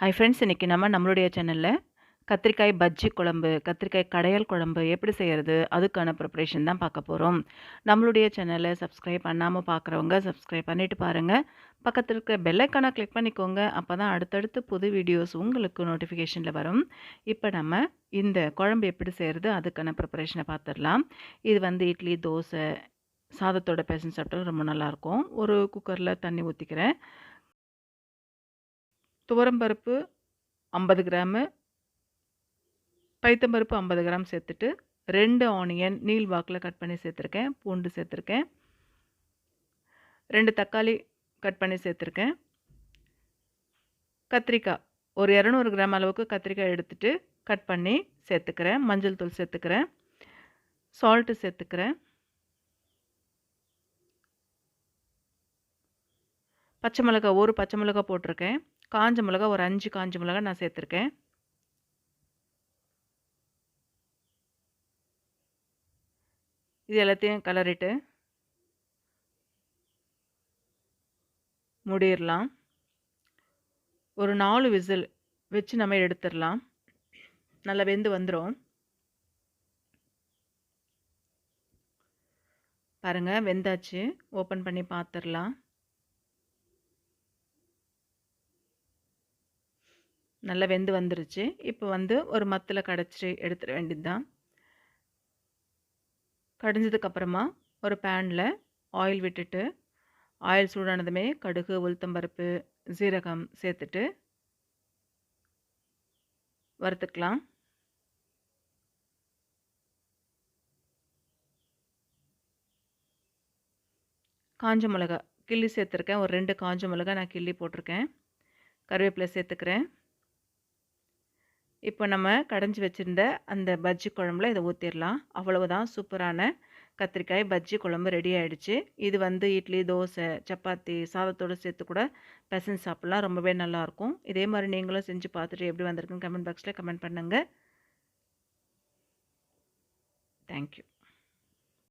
Hi friends இன்றைக்கி நம்ம நம்மளுடைய சேனலில் கத்திரிக்காய் பஜ்ஜி குழம்பு கத்திரிக்காய் கடையல் குழம்பு எப்படி செய்கிறது அதுக்கான ப்ரிப்ரேஷன் தான் பார்க்க போகிறோம் நம்மளுடைய சேனலை சப்ஸ்கிரைப் பண்ணாமல் பார்க்குறவங்க சப்ஸ்கிரைப் பண்ணிவிட்டு பாருங்கள் பக்கத்தில் இருக்க பெல்லைக்கான கிளிக் பண்ணிக்கோங்க. அப்போ தான் அடுத்தடுத்து புது வீடியோஸ் உங்களுக்கு நோட்டிஃபிகேஷனில் வரும். இப்போ நம்ம இந்த குழம்பு எப்படி செய்கிறது அதுக்கான ப்ரிப்பரேஷனை பார்த்துடலாம். இது வந்து இட்லி தோசை சாதத்தோட பேசன் சாப்பிட்டாலும் ரொம்ப நல்லாயிருக்கும் ஒரு குக்கரில் தண்ணி ஊற்றிக்கிறேன் துவரம்பருப்பு ஐம்பது கிராமு பைத்தம்பருப்பு ஐம்பது கிராம் சேர்த்துட்டு ரெண்டு ஆனியன் நீல் வாக்கில் கட் பண்ணி சேர்த்துருக்கேன் பூண்டு சேர்த்துருக்கேன். ரெண்டு தக்காளி கட் பண்ணி சேர்த்துருக்கேன். கத்திரிக்காய் ஒரு இரநூறு கிராம் அளவுக்கு கத்திரிக்காய் எடுத்துகிட்டு கட் பண்ணி சேர்த்துக்கிறேன். மஞ்சள் தூள் சேர்த்துக்கிறேன். சால்ட்டு சேர்த்துக்கிறேன். பச்சை மிளகா ஒரு பச்சை மிளகா போட்டிருக்கேன். காஞ்ச மிளகா ஒரு அஞ்சு காஞ்ச மிளகா நான் சேர்த்துருக்கேன். இது எல்லாத்தையும் கலரிட்டு முடிடலாம். ஒரு நாலு விசில் வச்சு நம்ம எடுத்துடலாம். நல்லா வெந்து வந்துடும் பாருங்கள் வெந்தாச்சு. ஓப்பன் பண்ணி பார்த்துடலாம் நல்லா வெந்து வந்துருச்சு. இப்போ வந்து ஒரு மத்தில் கடைச்சி எடுத்துட வேண்டியது தான் கடைஞ்சதுக்கப்புறமா ஒரு பேனில் ஆயில் விட்டுட்டு ஆயில் சூடானதுமே கடுகு உளுத்தம்பருப்பு சீரகம் சேர்த்துட்டு வறுத்துக்கலாம். காஞ்ச மிளகா கிள்ளி சேர்த்துருக்கேன். ஒரு ரெண்டு காஞ்ச மிளகா நான் கிள்ளி போட்டிருக்கேன். கருவேப்பிலை சேர்த்துக்கிறேன். இப்போ நம்ம கடைஞ்சி வச்சுருந்த அந்த பஜ்ஜி குழம்புல இதை ஊற்றிடலாம் அவ்வளவுதான் சூப்பரான கத்திரிக்காய் பஜ்ஜி குழம்பு ரெடி ஆகிடுச்சு இது வந்து இட்லி தோசை சப்பாத்தி சாதத்தோடு சேர்த்து கூட பெசன் சாப்பிட்லாம். ரொம்பவே நல்லாயிருக்கும். இதே மாதிரி நீங்களும் செஞ்சு பார்த்துட்டு எப்படி வந்திருக்குன்னு கமெண்ட் பாக்ஸில் கமெண்ட் பண்ணுங்கள் தேங்க்யூ.